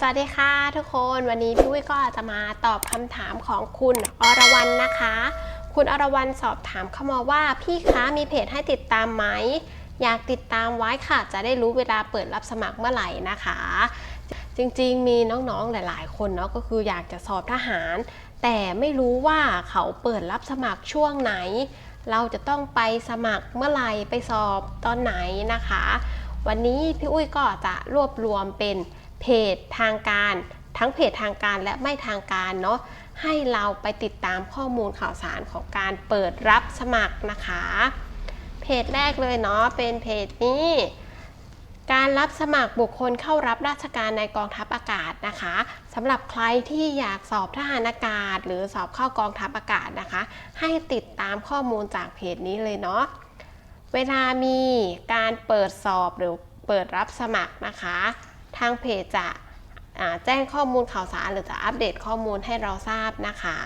สวัสดีค่ะทุกคนวันนี้พี่วิก็จะมาตอบคำถามของคุณอรวรรณนะคะ คุณอรวรรณสอบถามเข้ามาว่า พี่คะมีเพจให้ติดตามไหม อยากติดตามไว้ค่ะ จะได้รู้เวลาเปิดรับสมัครเมื่อไหร่นะคะ จริงๆ มีน้องๆหลาย ๆ คนเนาะก็คืออยากจะสอบทหาร แต่ไม่รู้ว่าเขาเปิดรับสมัครช่วงไหน เราจะต้องไปสมัครเมื่อไหร่ไปสอบตอนไหนนะคะ วันนี้พี่อุ้ยก็จะรวบรวมเป็น เพจทางการ ทั้งเพจทางการและไม่ทางการเนาะให้เราไปติดตามข้อมูลข่าวสารของการเปิดรับสมัครนะคะ เพจแรกเลยเนาะเป็นเพจนี้การรับสมัครบุคคลเข้ารับราชการในกองทัพอากาศนะคะสำหรับใครที่อยากสอบทหารอากาศ หรือสอบเข้ากองทัพอากาศนะคะ ให้ติดตามข้อมูลจากเพจนี้เลยเนาะเวลามีการเปิดสอบหรือเปิดรับสมัครนะคะ ทางเพจจะแจ้งข้อมูลข่าวสารหรือจะอัปเดตข้อมูลให้เราทราบนะคะ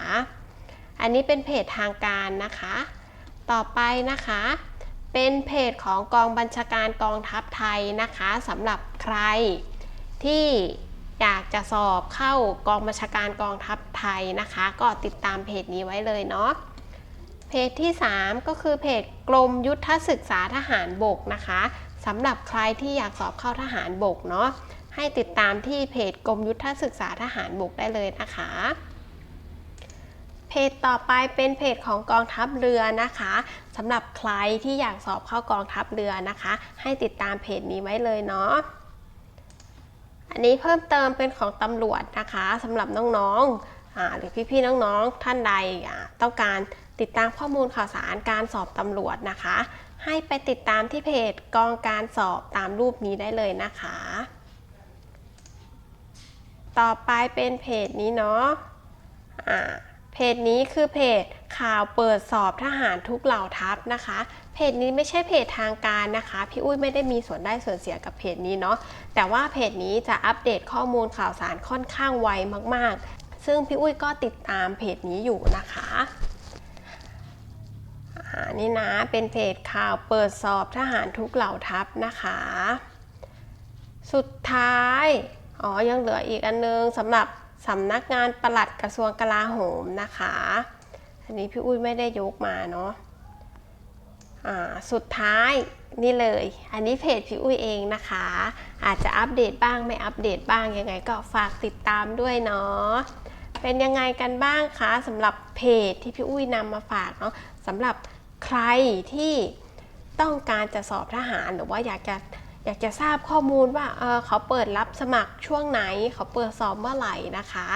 อันนี้เป็นเพจทางการนะคะ ต่อไปนะคะ เป็นเพจของกองบัญชาการกองทัพไทยนะคะสำหรับใครที่อยากจะสอบเข้ากองบัญชาการกองทัพไทยนะคะ ก็ติดตามเพจนี้ไว้เลยเนาะเพจที่ 3 ก็คือเพจกรมยุทธศึกษาทหารบกนะคะ สำหรับใครที่อยากสอบเข้าทหารบกเนาะให้ติดตามที่เพจกรมยุทธศึกษาทหารบกได้เลยนะคะ เพจต่อไปเป็นเพจของกองทัพเรือนะคะสำหรับใครที่อยากสอบเข้ากองทัพเรือนะคะ ให้ติดตามเพจนี้ไว้เลยเนาะอันนี้เพิ่มเติมเป็นของตำรวจนะคะสำหรับน้องๆหรือพี่ๆน้องๆท่านใดต้องการติดตามข้อมูลข่าวสารการสอบตำรวจนะคะ ให้ไปติดตามที่เพจกองการสอบตามรูปนี้ได้เลยนะคะ ต่อไปเป็นเพจนี้เนาะอ่าเพจนี้คือเพจข่าวเปิดสอบทหารทุกเหล่าทัพนะคะ เพจนี้ไม่ใช่เพจทางการนะคะ พี่อุ้ยไม่ได้มีส่วนได้ส่วนเสียกับเพจนี้เนาะ แต่ว่าเพจนี้จะอัปเดตข้อมูลข่าวสารค่อนข้างไวมาก ๆ ซึ่งพี่อุ้ยก็ติดตามเพจนี้อยู่นะคะ นี่นะ เป็นเพจข่าวเปิดสอบทหารทุกเหล่าทัพนะคะ สุดท้าย อ๋อ ยังเหลืออีกอันนึงสำหรับสำนักงานปลัดกระทรวงกลาโหมนะคะ อันนี้พี่อุ้ยไม่ได้ยกมาเนาะอ่าสุดท้ายนี่เลย อันนี้เพจพี่อุ้ยเองนะคะ อาจจะอัปเดตบ้างไม่อัปเดตบ้างยังไงก็ฝากติดตามด้วยเนาะ เป็นยังไงกันบ้างคะสำหรับเพจที่พี่อุ้ยนำมาฝากเนาะสำหรับ รที่ต้องการจะสอบทหารหรือว่าอยากจะอยากจะทราบข้อมูลว่าเออเขาเปิดรับสมัครช่วงไหน เขาเปิดสอบเมื่อไหร่นะคะ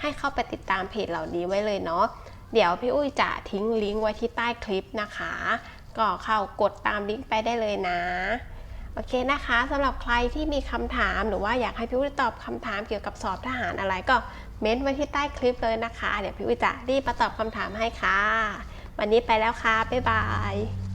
ให้เข้าไปติดตามเพจเหล่านี้ไว้เลยเนาะเดี๋ยวพี่อุ้ยจะทิ้งลิงก์ไว้ที่ใต้คลิปนะคะ ก็เข้ากดตามลิงก์ไปได้เลยนะโอเคนะคะสำหรับใครที่มีคำถามหรือว่าอยากให้พี่อุ้ยตอบคำถามเกี่ยวกับสอบทหารอะไรก็เม้นไว้ที่ใต้คลิปเลยนะคะ เดี๋ยวพี่อุ้ยจะรีบมาตอบคำถามให้ค่ะ วันนี้ไปแล้วค่ะบ๊ายบาย